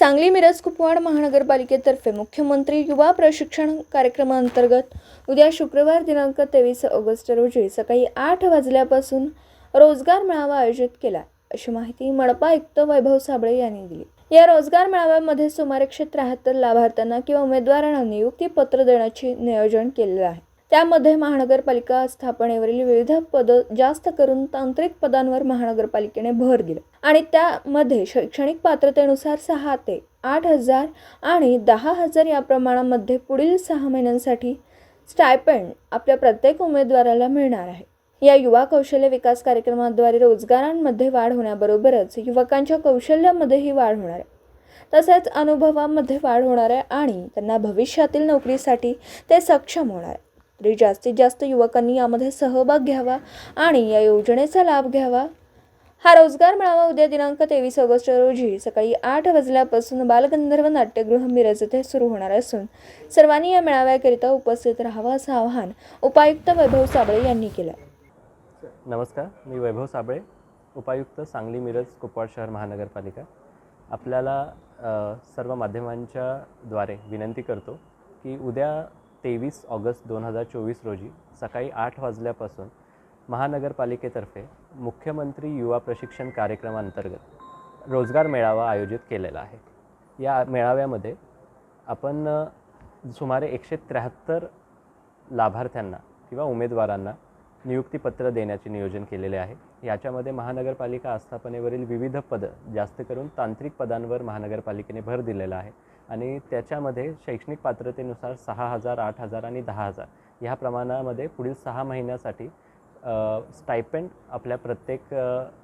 सांगली मिरज कुपवाड महानगरपालिकेतर्फे मुख्यमंत्री युवा प्रशिक्षण कार्यक्रमाअंतर्गत उद्या शुक्रवार दिनांक तेवीस ऑगस्ट रोजी सकाळी आठ वाजल्यापासून रोजगार मेळावा आयोजित केला. अशी माहिती मनपा आयुक्त वैभव साबळे यांनी दिली. या रोजगार मेळाव्यामध्ये सुमारे एकशे त्र्याहत्तर लाभार्थ्यांना किंवा उमेदवारांना नियुक्ती पत्र देण्याचे नियोजन केलेलं आहे. त्यामध्ये महानगरपालिका स्थापनेवरील विविध पदं जास्त करून तांत्रिक पदांवर महानगरपालिकेने भर दिला. आणि त्यामध्ये शैक्षणिक पात्रतेनुसार सहा ते आठ हजार आणि दहा हजार या प्रमाणामध्ये पुढील सहा महिन्यांसाठी स्टायपेंड आपल्या प्रत्येक उमेदवाराला मिळणार आहे. या युवा कौशल्य विकास कार्यक्रमाद्वारे रोजगारांमध्ये वाढ होण्याबरोबरच युवकांच्या कौशल्यामध्येही वाढ होणार आहे. तसेच अनुभवामध्ये वाढ होणार आहे आणि त्यांना भविष्यातील नोकरीसाठी ते सक्षम होणार आहे. तरी जास्तीत जास्त युवकांनी यामध्ये सहभाग घ्यावा आणि या योजनेचा लाभ घ्यावा. हा रोजगार मेळावा उद्या दिनांक तेवीस ऑगस्ट रोजी सकाळी आठ वाजल्यापासून बालगंधर्व नाट्यगृह मिरज येथे सुरू होणार असून सर्वांनी या मेळाव्याकरिता उपस्थित राहावं असं आवाहन उपायुक्त वैभव साबळे यांनी केलं. नमस्कार मी वैभव साबळे उपायुक्त सांगली मिरज कुपवाड शहर महानगरपालिका. आपल्याला सर्व माध्यमांच्या द्वारे विनंती करतो की उद्या तेवीस ऑगस्ट दोन हजार चोवीस रोजी सकाळी आठ वाजल्यापासून महानगरपालिकेतर्फे मुख्यमंत्री युवा प्रशिक्षण कार्यक्रमांतर्गत रोजगार मेळावा आयोजित केलेला आहे. या मेळाव्यामध्ये आपण सुमारे एकशे त्र्याहत्तर लाभार्थ्यांना किंवा उमेदवारांना नियुक्तीपत्र देण्याचे नियोजन केलेले आहे. याच्यामध्ये महानगरपालिका आस्थापनेवरील विविध पदं जास्त करून तांत्रिक पदांवर महानगरपालिकेने भर दिलेला आहे. आणि त्याच्यामध्ये शैक्षणिक पात्रतेनुसार सहा हजार आठ हजार आणि दहा हजार. ह्या प्रमाणामध्ये पुढील सहा महिन्यासाठी स्टायपेंड आपल्या प्रत्येक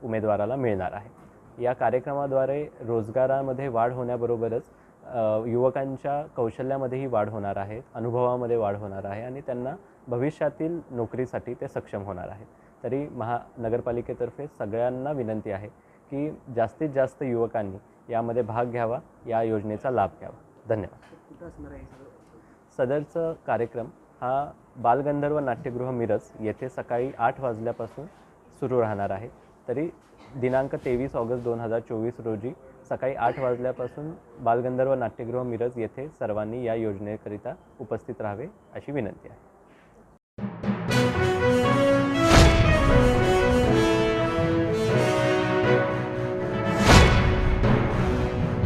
उमेदवाराला मिळणार आहे. या कार्यक्रमाद्वारे रोजगारामध्ये वाढ होण्याबरोबरच युवकांच्या कौशल्यामध्येही वाढ होणार आहे अनुभवामध्ये वाढ होणार आहे आणि त्यांना भविष्यातील नोकरीसाठी ते सक्षम होणार आहे. तरी महानगरपालिकेतर्फे सगळ्यांना विनंती आहे की जास्तीत जास्त युवकांनी यामध्ये भाग घ्यावा या योजनेचा लाभ घ्यावा. धन्यवाद. सदरचं कार्यक्रम हा बालगंधर्व नाट्यगृह मिरज येथे सकाळी आठ वाजल्यापासून सुरू राहणार आहे. तरी दिनांक तेवीस ऑगस्ट दोन हजार चोवीस रोजी सकाळी आठ वाजल्यापासून बालगंधर्व नाट्यगृह मिरज येथे सर्वांनी या योजनेकरिता उपस्थित राहावे अशी विनंती आहे.